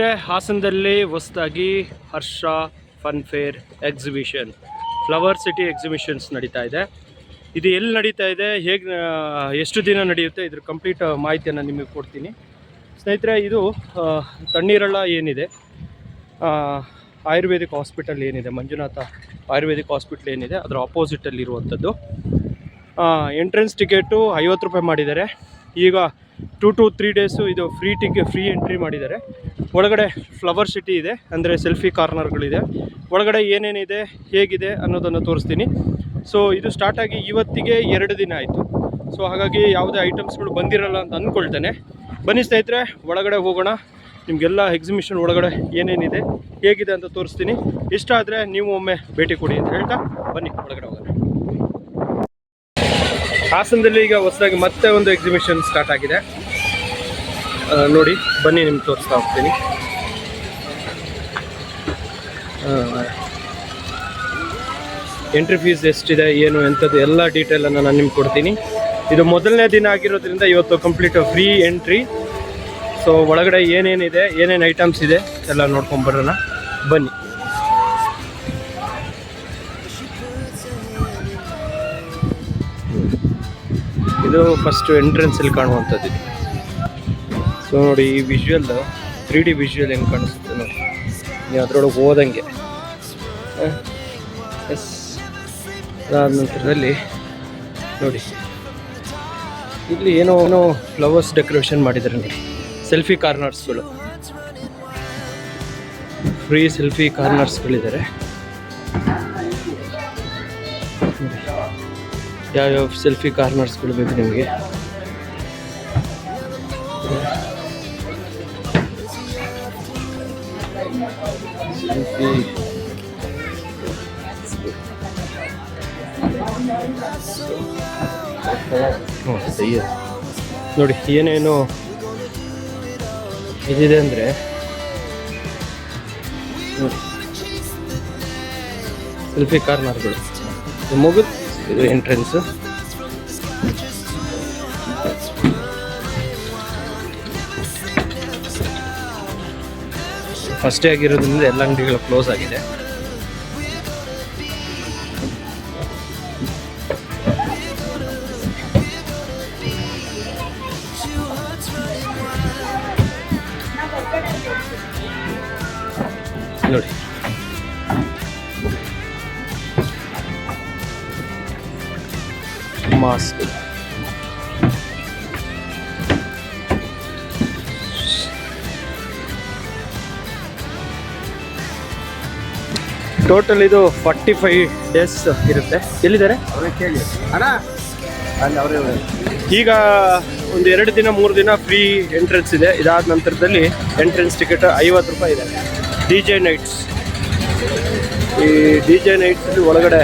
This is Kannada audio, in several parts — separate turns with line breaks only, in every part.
ಹಾಸನದಲ್ಲಿ ಹೊಸದಾಗಿ Harsha fun fair exhibition, flower city exhibitions ನಡೀತಾ ಇದೆ. ಇದು ಎಲ್ಲಿ ನಡೀತಾ ಇದೆ, ಹೇಗೆ ಎಷ್ಟು ದಿನ ನಡೆಯುತ್ತೆ, ಇದ್ರ ಕಂಪ್ಲೀಟ್ ಮಾಹಿತಿಯನ್ನು ನಿಮಗೆ ಕೊಡ್ತೀನಿ. ಸ್ನೇಹಿತರೆ, ಇದು ತಣ್ಣೀರಳ ಏನಿದೆ ಆಯುರ್ವೇದಿಕ್ ಹಾಸ್ಪಿಟಲ್ ಏನಿದೆ, ಮಂಜುನಾಥ ಆಯುರ್ವೇದಿಕ್ ಹಾಸ್ಪಿಟಲ್ ಏನಿದೆ, ಅದರ ಆಪೋಸಿಟಲ್ಲಿರುವಂಥದ್ದು ಎಂಟ್ರೆನ್ಸ್ ಟಿಕೆಟು ಐವತ್ತು ರೂಪಾಯಿ ಮಾಡಿದ್ದಾರೆ. ಈಗ ಟೂ ಟು ತ್ರೀ ಡೇಸು ಇದು ಫ್ರೀ ಟಿಕೆ, ಫ್ರೀ ಎಂಟ್ರಿ ಮಾಡಿದ್ದಾರೆ. ಒಳಗಡೆ ಫ್ಲವರ್ ಸಿಟಿ ಇದೆ, ಅಂದರೆ ಸೆಲ್ಫಿ ಕಾರ್ನರ್ಗಳಿದೆ. ಒಳಗಡೆ ಏನೇನಿದೆ, ಹೇಗಿದೆ ಅನ್ನೋದನ್ನು ತೋರಿಸ್ತೀನಿ. ಸೊ, ಇದು ಸ್ಟಾರ್ಟ್ ಆಗಿ ಇವತ್ತಿಗೆ ಎರಡು ದಿನ ಆಯಿತು. ಸೊ, ಹಾಗಾಗಿ ಯಾವುದೇ ಐಟಮ್ಸ್ಗಳು ಬಂದಿರಲ್ಲ ಅಂತ ಅಂದ್ಕೊಳ್ತೇನೆ ಬನ್ನಿ ಸ್ನೇಹಿತರೆ, ಒಳಗಡೆ ಹೋಗೋಣ. ನಿಮಗೆಲ್ಲ ಎಕ್ಸಿಬಿಷನ್ ಒಳಗಡೆ ಏನೇನಿದೆ, ಹೇಗಿದೆ ಅಂತ ತೋರಿಸ್ತೀನಿ. ಇಷ್ಟ ಆದರೆ ನೀವು ಒಮ್ಮೆ ಭೇಟಿ ಕೊಡಿ ಅಂತ ಹೇಳ್ತಾ ಬನ್ನಿ, ಒಳಗಡೆ ಹೋಗೋಣ. ಹಾಸನದಲ್ಲಿ ಈಗ ಹೊಸದಾಗಿ ಮತ್ತೆ ಒಂದು ಎಕ್ಸಿಬಿಷನ್ ಸ್ಟಾರ್ಟ್ ಆಗಿದೆ. ನೋಡಿ, ಬನ್ನಿ, ನಿಮ್ಗೆ ತೋರಿಸ್ತಾ ಹೋಗ್ತೀನಿ. ಎಂಟ್ರಿ ಫೀಸ್ ಎಷ್ಟಿದೆ, ಏನು, ಎಂಥದ್ದು, ಎಲ್ಲ ಡೀಟೇಲನ್ನು ನಾನು ನಿಮ್ಗೆ ಕೊಡ್ತೀನಿ. ಇದು ಮೊದಲನೇ ದಿನ ಆಗಿರೋದ್ರಿಂದ ಇವತ್ತು ಕಂಪ್ಲೀಟ್ ಫ್ರೀ ಎಂಟ್ರಿ ಸೊ ಒಳಗಡೆ ಏನೇನಿದೆ, ಏನೇನು ಐಟಮ್ಸ್ ಇದೆ, ಎಲ್ಲ ನೋಡ್ಕೊಂಬರೋಣ ಬನ್ನಿ. ಇದು ಫಸ್ಟ್ ಎಂಟ್ರೆನ್ಸ್ ಅಲ್ಲಿ ಕಾಣುವಂಥದ್ದು ಸೊ ನೋಡಿ ಈ ವಿಜುವಲ್ ತ್ರೀ ಡಿ ವಿಜುವಲ್ ಹೆಂಗೆ ಕಾಣಿಸುತ್ತೆ ನೋಡಿ. ನೀವು ಅದರೊಳಗೆ ಹೋದಂಗೆ. ಎಸ್ ಅದಾದ ನಂತರದಲ್ಲಿ ನೋಡಿ. ಇಲ್ಲಿ ಏನೋ ಏನೋ ಫ್ಲವರ್ಸ್ ಡೆಕೋರೇಷನ್ ಮಾಡಿದ್ದಾರೆ ನೋಡಿ. ಸೆಲ್ಫಿ ಕಾರ್ನರ್ಸ್ಗಳು ಫ್ರೀ ಸೆಲ್ಫಿ ಕಾರ್ನರ್ಸ್ಗಳಿದ್ದಾರೆ ಯಾವ್ಯಾವ ಸೆಲ್ಫಿ ಕಾರ್ನರ್ಸ್ಗಳು ಬೇಕು ನಿಮಗೆ? ನೋಡಿ ಏನೇನು ಇದಿದೆ ಅಂದರೆ ಸೆಲ್ಫಿ ಕಾರ್ನರ್ಗಳು. ಮುಗಿದು ಇದು ಫಸ್ಟ್ ಡೇ ಆಗಿರೋದ್ರಿಂದ ಎಲ್ಲ ಅಂಗಡಿಗಳು ಕ್ಲೋಸ್ ಆಗಿದೆ. ನೋಡಿ. ಟೋಟಲ್ ಇದು ಫಾರ್ಟಿ ಫೈವ್ ಡೇಸ್ ಇರುತ್ತೆ. ಎಲ್ಲಿದ್ದಾರೆ? ಈಗ ಒಂದು ಎರಡು ದಿನ, ಮೂರು ದಿನ ಫ್ರೀ ಎಂಟ್ರೆನ್ಸ್ ಇದೆ. ಇದಾದ ನಂತರದಲ್ಲಿ ಎಂಟ್ರೆನ್ಸ್ ಟಿಕೆಟ್ ಐವತ್ತು ರೂಪಾಯಿ ಇದೆ. ಡಿ ಜೆ ನೈಟ್ಸ್ ಈ ಡಿ ಜೆ ನೈಟ್ಸಲ್ಲಿ ಒಳಗಡೆ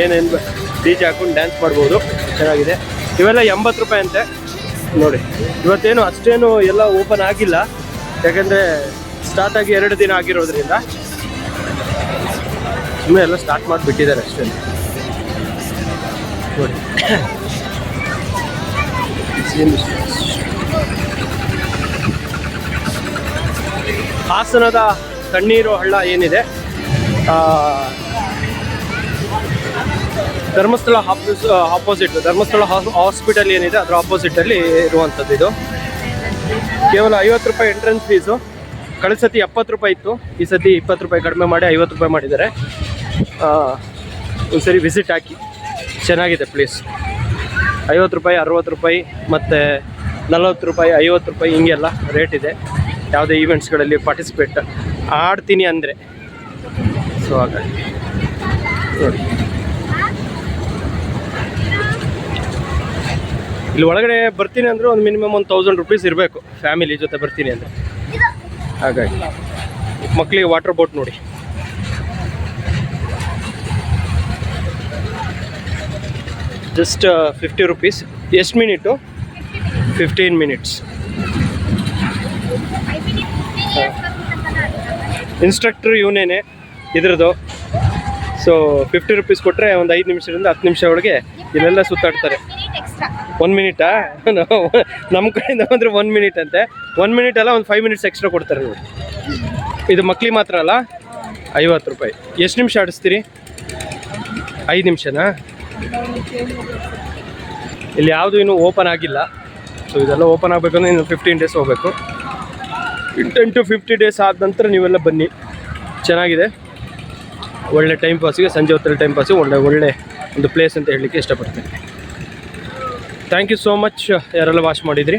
ಏನೇನು ಡಿ ಜೆ ಹಾಕೊಂಡು ಡ್ಯಾನ್ಸ್ ಮಾಡ್ಬೋದು. ಚೆನ್ನಾಗಿದೆ. ಇವೆಲ್ಲ ಎಂಬತ್ತು ರೂಪಾಯಿ ಅಂತೆ. ನೋಡಿ, ಇವತ್ತೇನು ಅಷ್ಟೇನು ಎಲ್ಲ ಓಪನ್ ಆಗಿಲ್ಲ. ಯಾಕಂದರೆ ಸ್ಟಾರ್ಟ್ ಆಗಿ ಎರಡು ದಿನ ಆಗಿರೋದ್ರಿಂದ ಸುಮ್ಮನೆ ಎಲ್ಲ ಸ್ಟಾರ್ಟ್ ಮಾಡಿಬಿಟ್ಟಿದ್ದಾರೆ ಅಷ್ಟೇ. ನೋಡಿ. ಹಾಸನದ ತಣ್ಣೀರು ಹಳ್ಳ ಏನಿದೆ? ಧರ್ಮಸ್ಥಳ ಆಪೋಸ್ ಆಪೋಸಿಟ್ ಧರ್ಮಸ್ಥಳ ಹಾಸ್ಪಿಟಲ್ ಏನಿದೆ, ಅದರ ಆಪೋಸಿಟಲ್ಲಿ ಇರುವಂಥದ್ದು ಇದು. ಕೇವಲ ಐವತ್ತು ರೂಪಾಯಿ ಎಂಟ್ರೆನ್ಸ್ ಫೀಸು ಕಳೆದ ಸತಿ ಎಪ್ಪತ್ತು ರೂಪಾಯಿ ಇತ್ತು. ಈ ಸತಿ ಇಪ್ಪತ್ತು ರೂಪಾಯಿ ಕಡಿಮೆ ಮಾಡಿ ಐವತ್ತು ರೂಪಾಯಿ ಮಾಡಿದ್ದಾರೆ. ಒಂದು ಸರಿ ವಿಸಿಟ್ ಹಾಕಿ. ಚೆನ್ನಾಗಿದೆ ಪ್ಲೀಸ್ ಐವತ್ತು ರೂಪಾಯಿ, ಅರವತ್ತು ರೂಪಾಯಿ, ಮತ್ತು ನಲವತ್ತು ರೂಪಾಯಿ, ಐವತ್ತು ರೂಪಾಯಿ, ಹಿಂಗೆಲ್ಲ ರೇಟ್ ಇದೆ. ಯಾವುದೇ ಈವೆಂಟ್ಸ್ಗಳಲ್ಲಿ ಪಾರ್ಟಿಸಿಪೇಟ್ ಆಡ್ತೀನಿ ಅಂದರೆ. ಸೊ ಹಾಗಾಗಿ. ನೋಡಿ. ಇಲ್ಲಿ ಒಳಗಡೆ ಬರ್ತೀನಿ ಅಂದರೆ ಒಂದು ಮಿನಿಮಮ್ ಒಂದು ತೌಸಂಡ್ ರುಪೀಸ್ ಇರಬೇಕು. ಫ್ಯಾಮಿಲಿ ಜೊತೆ ಬರ್ತೀನಿ ಅಂದರೆ. ಹಾಗಾಗಿ. ಮಕ್ಕಳಿಗೆ ವಾಟರ್ ಬೋಟ್ ನೋಡಿ. ಜಸ್ಟ್ ಫಿಫ್ಟಿ ರುಪೀಸ್ ಎಷ್ಟು ಮಿನಿಟು ಫಿಫ್ಟೀನ್ ಮಿನಿಟ್ಸ್ ಇನ್ಸ್ಟ್ರಕ್ಟ್ರ್ ಇವನೇನೆ ಇದ್ರದ್ದು. ಸೊ ಫಿಫ್ಟಿ ರುಪೀಸ್ ಕೊಟ್ಟರೆ ಒಂದು ಐದು ನಿಮಿಷದಿಂದ ಹತ್ತು ನಿಮಿಷ ಒಳಗೆ ಇಲ್ಲೆಲ್ಲ ಸುತ್ತಾಡ್ತಾರೆ. ಒನ್ ಮಿನಿಟಾ ನಮ್ಮ ಕಡೆಯಿಂದ ಬಂದರೆ ಒನ್ ಮಿನಿಟ್ ಅಂತೆ. ಒನ್ ಮಿನಿಟ್ ಅಲ್ಲ, ಒಂದು ಫೈವ್ ಮಿನಿಟ್ಸ್ ಎಕ್ಸ್ಟ್ರಾ ಕೊಡ್ತಾರೆ ನೋಡಿ. ಇದು ಮಕ್ಳಿಗೆ ಮಾತ್ರ ಅಲ್ಲ? ಐವತ್ತು ರೂಪಾಯಿ. ಎಷ್ಟು ನಿಮಿಷ ಆಡಿಸ್ತೀರಿ? ಐದು ನಿಮಿಷನಾ? ಇಲ್ಲಿ ಯಾವುದು ಇನ್ನೂ ಓಪನ್ ಆಗಿಲ್ಲ. ಸೊ ಇದೆಲ್ಲ ಓಪನ್ ಆಗಬೇಕಂದ್ರೆ ಇನ್ನು ಫಿಫ್ಟೀನ್ ಡೇಸ್ ಹೋಗಬೇಕು. ಟೆನ್ ಟು ಫಿಫ್ಟಿ ಡೇಸ್ ಆದ ನಂತರ ನೀವೆಲ್ಲ ಬನ್ನಿ. ಚೆನ್ನಾಗಿದೆ. ಒಳ್ಳೆ ಟೈಮ್ ಪಾಸಿಗೆ ಸಂಜೆ ಹೊತ್ತಲ್ಲಿ ಟೈಮ್ ಪಾಸಿಗೆ ಒಳ್ಳೆ ಒಳ್ಳೆ ಒಂದು ಪ್ಲೇಸ್ ಅಂತ ಹೇಳಲಿಕ್ಕೆ ಇಷ್ಟಪಡ್ತೀನಿ. ಥ್ಯಾಂಕ್ ಯು ಸೋ ಮಚ್ ಯಾರೆಲ್ಲ ವಾಚ್ ಮಾಡಿದ್ರಿ?